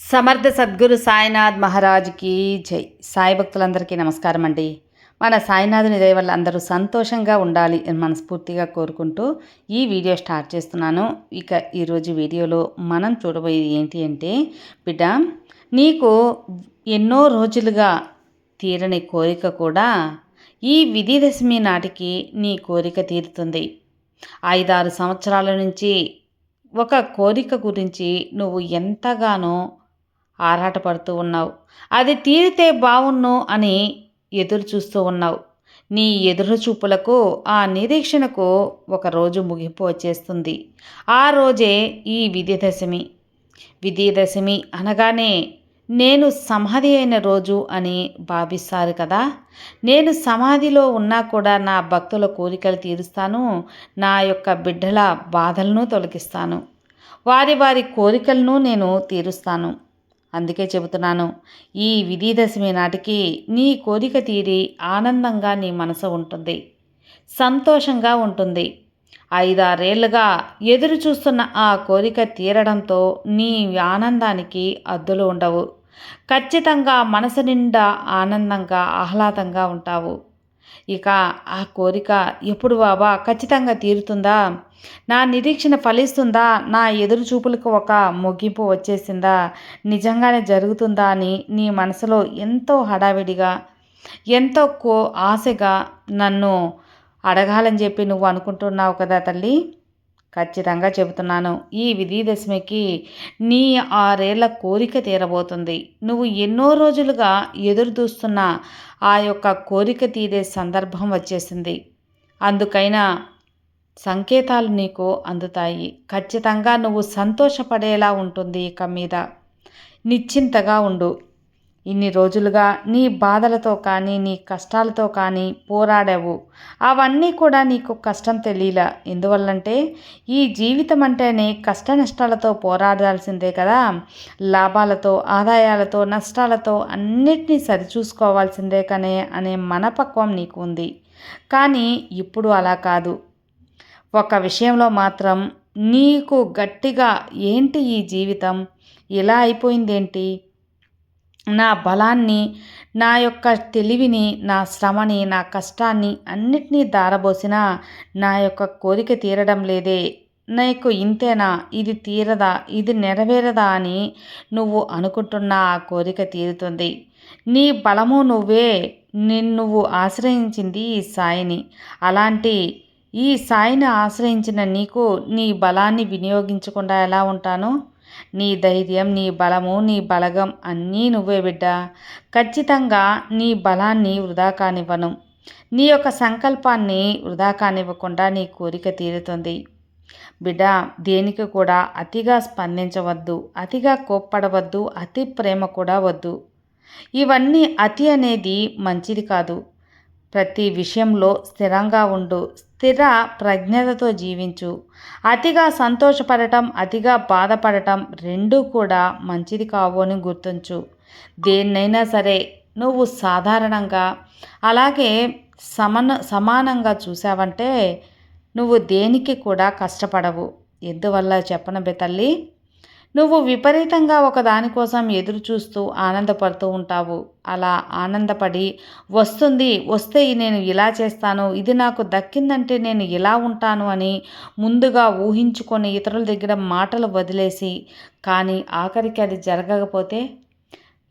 సమర్థ సద్గురు సాయినాథ్ మహారాజ్కి జై. సాయి భక్తులందరికీ నమస్కారం అండి. మన సాయినాథుని దయ వల్ల అందరూ సంతోషంగా ఉండాలి అని మనస్ఫూర్తిగా కోరుకుంటూ ఈ వీడియో స్టార్ట్ చేస్తున్నాను. ఇక ఈరోజు వీడియోలో మనం చూడబోయేది ఏంటి అంటే బిడ్డ నీకు ఎన్నో రోజులుగా తీరని కోరిక కూడా ఈ విధిదశమి నాటికి నీ కోరిక తీరుతుంది. ఐదారు సంవత్సరాల నుంచి ఒక కోరిక గురించి నువ్వు ఎంతగానో ఆరాటపడుతూ ఉన్నావు. అది తీరితే బావున్ను అని ఎదురు చూస్తూ ఉన్నావు. నీ ఎదురు చూపులకు ఆ నిరీక్షణకు ఒకరోజు ముగింపు వచ్చేస్తుంది. ఆ రోజే ఈ విధిదశమి. విధిదశమి అనగానే నేను సమాధి అయిన రోజు అని భావిస్తారు కదా. నేను సమాధిలో ఉన్నా కూడా నా భక్తుల కోరికలు తీరుస్తాను. నా యొక్క బిడ్డల బాధలను తొలగిస్తాను. వారి వారి కోరికలను నేను తీరుస్తాను. అందుకే చెబుతున్నాను ఈ విధిదశమి నాటికి నీ కోరిక తీరి ఆనందంగా నీ మనసు ఉంటుంది సంతోషంగా ఉంటుంది. ఐదారేళ్ళుగా ఎదురు చూస్తున్న ఆ కోరిక తీరడంతో నీ ఆనందానికి అద్దులు ఉండవు. ఖచ్చితంగా మనసు నిండా ఆనందంగా ఆహ్లాదంగా ఉంటావు. ఇక ఆ కోరిక ఎప్పుడు బాబా? ఖచ్చితంగా తీరుతుందా? నా నిరీక్షణ ఫలిస్తుందా? నా ఎదురు చూపులకు ఒక ముగింపు వచ్చేసిందా? నిజంగానే జరుగుతుందా అని నీ మనసులో ఎంతో హడావిడిగా ఎంతో కో ఆశగా నన్ను అడగాలని చెప్పి నువ్వు అనుకుంటున్నావు కదా తల్లి? ఖచ్చితంగా చెబుతున్నాను. ఈ విధిదశమికి నీ ఆరేళ్ళ కోరిక తీరబోతుంది. నువ్వు ఎన్నో రోజులుగా ఎదురు చూస్తున్న ఆ యొక్క కోరిక తీరే సందర్భం వచ్చేసింది. అందుకైనా సంకేతాలు నీకు అందుతాయి. ఖచ్చితంగా నువ్వు సంతోషపడేలా ఉంటుంది ఇక మీద. నిశ్చింతగా ఉండు. ఇన్ని రోజులుగా నీ బాధలతో కానీ నీ కష్టాలతో కానీ పోరాడావు. అవన్నీ కూడా నీకు కష్టం తెలియలా. ఎందువల్లంటే ఈ జీవితం అంటేనే కష్ట నష్టాలతో పోరాడాల్సిందే కదా. లాభాలతో ఆదాయాలతో నష్టాలతో అన్నిటినీ సరిచూసుకోవాల్సిందే కనే అనే మనపక్వం నీకు ఉంది. కానీ ఇప్పుడు అలా కాదు. ఒక విషయంలో మాత్రం నీకు గట్టిగా ఏంటి ఈ జీవితం? ఇలా అయిపోయిందేంటి? నా బలాన్ని నా యొక్క తెలివిని నా శ్రమని నా కష్టాన్ని అన్నిటినీ దారబోసినా నా యొక్క కోరిక తీరడం లేదే. నీకు ఇంతేనా? ఇది తీరదా? ఇది నెరవేరదా అని నువ్వు అనుకుంటున్న ఆ కోరిక తీరుతుంది. నీ బలము నువ్వే. నిన్ను ఆశ్రయించింది ఈ సాయిని. అలాంటి ఈ సాయిని ఆశ్రయించిన నీకు నీ బలాన్ని వినియోగించకుండా ఎలా ఉంటాను? నీ ధైర్యం నీ బలము నీ బలగం అన్నీ నువ్వే బిడ్డ. ఖచ్చితంగా నీ బలాన్ని వృధా కానివ్వను. నీ యొక్క సంకల్పాన్ని వృధా కానివ్వకుండా నీ కోరిక తీరుతుంది. బిడ్డ దేనికి కూడా అతిగా స్పందించవద్దు అతిగా కోప్పడవద్దు అతి ప్రేమ కూడా వద్దు. ఇవన్నీ అతి అనేది మంచిది కాదు. ప్రతి విషయంలో స్థిరంగా ఉండు స్థిర ప్రజ్ఞతతో జీవించు. అతిగా సంతోషపడటం అతిగా బాధపడటం రెండూ కూడా మంచిది కావు అని గుర్తుంచు. దేన్నైనా సరే నువ్వు సాధారణంగా అలాగే సమన సమానంగా చూసావంటే నువ్వు దేనికి కూడా కష్టపడవు. ఎందువల్ల చెప్పనబే తల్లి? నువ్వు విపరీతంగా ఒక దానికోసం ఎదురు చూస్తూ ఆనందపడుతూ ఉంటావు. అలా ఆనందపడి వస్తుంది వస్తే నేను ఇలా చేస్తాను ఇది నాకు దక్కిందంటే నేను ఇలా ఉంటాను అని ముందుగా ఊహించుకొని ఇతరుల దగ్గర మాటలు వదిలేసి కానీ ఆఖరికి అది జరగకపోతే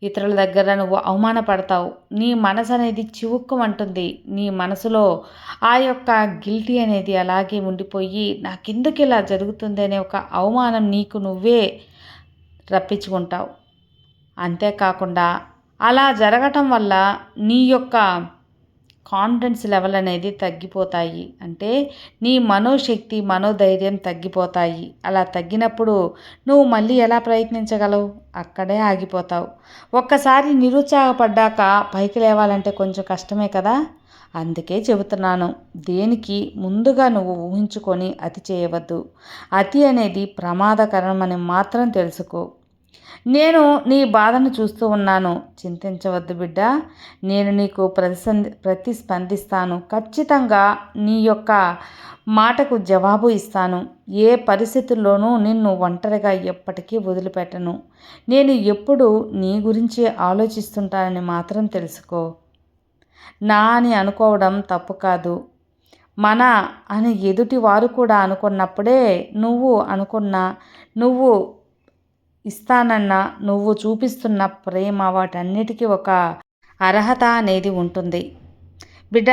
ఇతరుల దగ్గర నువ్వు అవమానపడతావు. నీ మనసు అనేది చివుక్కుమంటుంది. నీ మనసులో ఆ యొక్క గిల్టీ అనేది అలాగే ఉండిపోయి నాకెందుకు ఇలా జరుగుతుంది అనే ఒక అవమానం నీకు నువ్వే రప్పించుకుంటావు. అంతేకాకుండా అలా జరగటం వల్ల నీ యొక్క కాన్ఫిడెన్స్ లెవెల్ అనేది తగ్గిపోతాయి. అంటే నీ మనోశక్తి మనోధైర్యం తగ్గిపోతాయి. అలా తగ్గినప్పుడు నువ్వు మళ్ళీ ఎలా ప్రయత్నించగలవు? అక్కడే ఆగిపోతావు. ఒక్కసారి నిరుత్సాహపడ్డాక పైకి లేవాలంటే కొంచెం కష్టమే కదా? అందుకే చెబుతున్నాను దేనికి ముందుగా నువ్వు ఊహించుకొని అతి చేయవద్దు. అతి అనేది ప్రమాదకరమని మాత్రం తెలుసుకో. నేను నీ బాధను చూస్తూ ఉన్నాను. చింతించవద్దు బిడ్డ. నేను నీకు ప్రతిసంది ప్రతిస్పందిస్తాను. ఖచ్చితంగా నీ యొక్క మాటకు జవాబు ఇస్తాను. ఏ పరిస్థితుల్లోనూ నిన్ను ఒంటరిగా ఎప్పటికీ వదిలిపెట్టను. నేను ఎప్పుడు నీ గురించి ఆలోచిస్తుంటానని మాత్రం తెలుసుకో. నా అని అనుకోవడం తప్పు కాదు. మన అని ఎదుటి వారు కూడా అనుకున్నప్పుడే నువ్వు అనుకున్న నువ్వు ఇస్తానన్న నువ్వు చూపిస్తున్న ప్రేమ వాటన్నిటికీ ఒక అర్హత అనేది ఉంటుంది. బిడ్డ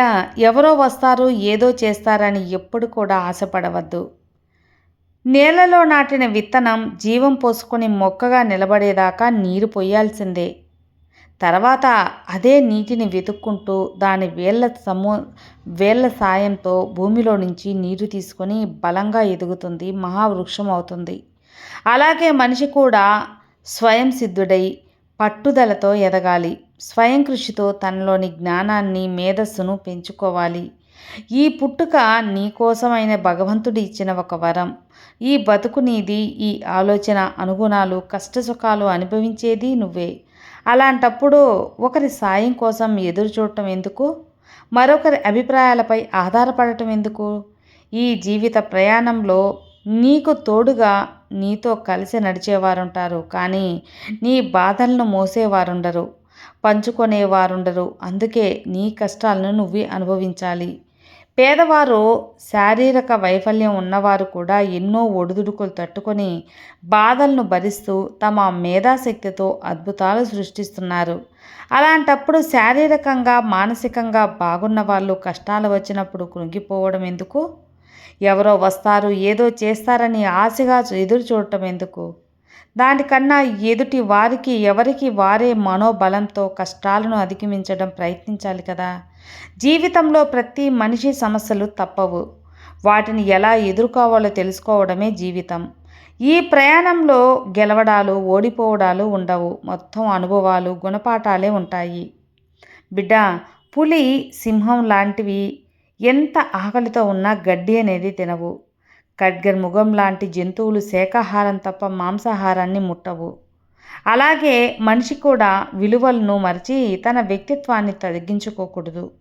ఎవరో వస్తారు ఏదో చేస్తారని ఎప్పుడు కూడా ఆశపడవద్దు. నేలలో నాటిన విత్తనం జీవం పోసుకొని మొక్కగా నిలబడేదాకా నీరు పొయ్యాల్సిందే తర్వాత అదే నీటిని వెతుక్కుంటూ దాని వేళ్ళ సమూ వేళ్ళ సాయంతో భూమిలో నుంచి నీరు తీసుకొని బలంగా ఎదుగుతుంది మహావృక్షం అవుతుంది. అలాగే మనిషి కూడా స్వయం సిద్ధుడై పట్టుదలతో ఎదగాలి. స్వయం కృషితో తనలోని జ్ఞానాన్ని మేధస్సును పెంచుకోవాలి. ఈ పుట్టుక నీకోసమైన భగవంతుడు ఇచ్చిన ఒక వరం. ఈ బతుకు నీది ఈ ఆలోచన అనుగుణాలు కష్టసుఖాలు అనుభవించేది నువ్వే. అలాంటప్పుడు ఒకరి సాయం కోసం ఎదురు చూడటం ఎందుకు? మరొకరి అభిప్రాయాలపై ఆధారపడటం ఎందుకు? ఈ జీవిత ప్రయాణంలో నీకు తోడుగా నీతో కలిసి నడిచేవారుంటారు. కానీ నీ బాధలను మోసేవారుండరు. పంచుకునేవారుండరు. అందుకే నీ కష్టాలను నువ్వు అనుభవించాలి. పేదవారు శారీరక వైఫల్యం ఉన్నవారు కూడా ఎన్నో ఒడిదుడుకులు తట్టుకొని బాధలను భరిస్తూ తమ మేధాశక్తితో అద్భుతాలు సృష్టిస్తున్నారు. అలాంటప్పుడు శారీరకంగా మానసికంగా బాగున్న వాళ్ళు కష్టాలు వచ్చినప్పుడు కృంగిపోవడం ఎందుకు? ఎవరో వస్తారు ఏదో చేస్తారని ఆశగా ఎదురు చూడటం ఎందుకు? దానికన్నా ఎదుటి వారికి ఎవరికి వారే మనోబలంతో కష్టాలను అధిగమించడం ప్రయత్నించాలి కదా. జీవితంలో ప్రతి మనిషి సమస్యలు తప్పవు. వాటిని ఎలా ఎదుర్కోవాలో తెలుసుకోవడమే జీవితం. ఈ ప్రయాణంలో గెలవడాలు ఓడిపోవడాలు ఉండవు. మొత్తం అనుభవాలు గుణపాఠాలే ఉంటాయి. బిడ్డ పులి సింహం లాంటివి ఎంత ఆకలితో ఉన్నా గడ్డి అనేది తినవు. ఖడ్గర్ ముఖం లాంటి జంతువులు శాకాహారం తప్ప మాంసాహారాన్ని ముట్టవు. అలాగే మనిషి కూడా విలువలను మరిచి తన వ్యక్తిత్వాన్ని తగ్గించుకోకూడదు.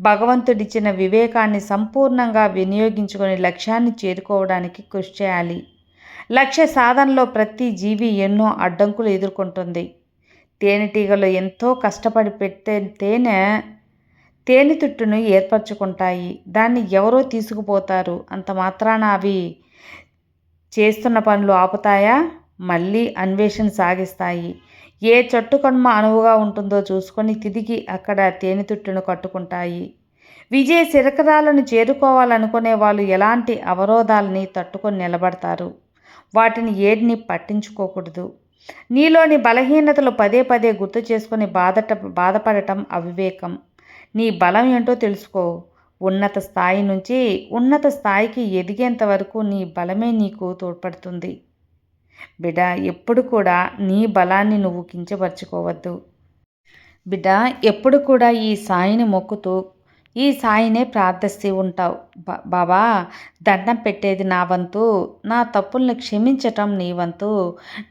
భగవంతుడిచ్చిన వివేకాన్ని సంపూర్ణంగా వినియోగించుకొని లక్ష్యాన్ని చేరుకోవడానికి కృషి చేయాలి. లక్ష్య సాధనలో ప్రతి జీవి ఎన్నో అడ్డంకులు ఎదుర్కొంటుంది. తేనెటీగలు ఎంతో కష్టపడి పెట్టే తేనె తేనెతుట్టును ఏర్పరచుకుంటాయి. దాన్ని ఎవరో తీసుకుపోతారు. అంత మాత్రాన అవి చేస్తున్న పనులు ఆపుతాయా? మళ్ళీ అన్వేషణ సాగిస్తాయి. ఏ చెట్టు కనుమ అనువుగా ఉంటుందో చూసుకొని తిరిగి అక్కడ తేనెతుట్టును కట్టుకుంటాయి. విజయ శిరకరాలను చేరుకోవాలనుకునే వాళ్ళు ఎలాంటి అవరోధాలని తట్టుకొని నిలబడతారు? వాటిని ఏడిని పట్టించుకోకూడదు. నీలోని బలహీనతలు పదే పదే గుర్తు చేసుకుని బాధట బాధపడటం అవివేకం. నీ బలం ఏంటో తెలుసుకో. ఉన్నత స్థాయి నుంచి ఉన్నత స్థాయికి ఎదిగేంత వరకు నీ బలమే నీకు తోడ్పడుతుంది. బిడ్డ ఎప్పుడు కూడా నీ బలాన్ని నువ్వు కించపరచుకోవద్దు. బిడ్డ ఎప్పుడు కూడా ఈ సాయిని మొక్కుతూ ఈ సాయినే ప్రార్థిస్తూ ఉంటావు. బాబా దండం పెట్టేది నా వంతు నా తప్పుల్ని క్షమించటం నీ వంతు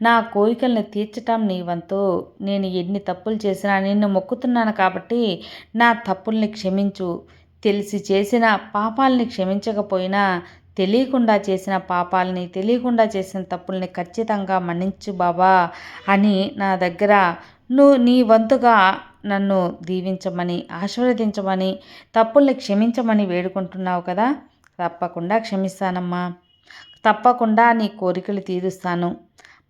నా కోరికల్ని తీర్చటం నీ వంతు. నేను ఎన్ని తప్పులు చేసినా నిన్ను మొక్కుతున్నాను కాబట్టి నా తప్పుల్ని క్షమించు. తెలిసి చేసిన పాపాలని క్షమించకపోయినా తెలియకుండా చేసిన పాపాలని తెలియకుండా చేసిన తప్పుల్ని ఖచ్చితంగా మన్నించు బాబా అని నా దగ్గర నువ్వు నీ వంతుగా నన్ను దీవించమని ఆశీర్వదించమని తప్పుల్ని క్షమించమని వేడుకుంటున్నావు కదా? తప్పకుండా క్షమిస్తానమ్మా. తప్పకుండా నీ కోరికలు తీరుస్తాను.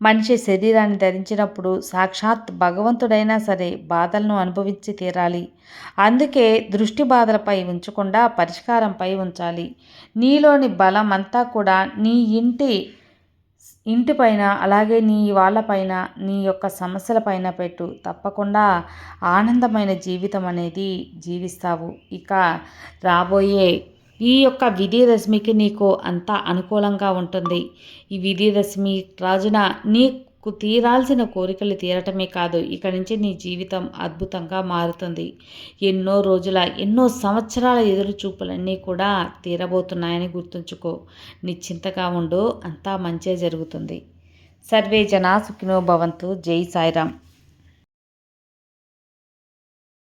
మనిషి శరీరాన్ని ధరించినప్పుడు సాక్షాత్ భగవంతుడైనా సరే బాధలను అనుభవించి తీరాలి. అందుకే దృష్టి బాధలపై ఉంచకుండా పరిష్కారంపై ఉంచాలి. నీలోని బలం అంతా కూడా నీ ఇంటి ఇంటిపైన అలాగే నీ వాళ్ళపైన నీ యొక్క సమస్యలపైన పెట్టు. తప్పకుండా ఆనందమైన జీవితం అనేది జీవిస్తావు. ఇక రాబోయే ఈ యొక్క విజయదశమికి నీకు అంతా అనుకూలంగా ఉంటుంది. ఈ విజయదశమి రాజున నీ తీరాల్సిన కోరికలు తీరటమే కాదు ఇక నుంచి నీ జీవితం అద్భుతంగా మారుతుంది. ఎన్నో రోజుల ఎన్నో సంవత్సరాల ఎదురు చూపులన్నీ కూడా తీరబోతున్నాయని గుర్తుంచుకో. నిశ్చింతగా ఉండు అంతా మంచే జరుగుతుంది. సర్వే జనా సుఖినో భవంతు. జై సాయిరామ్.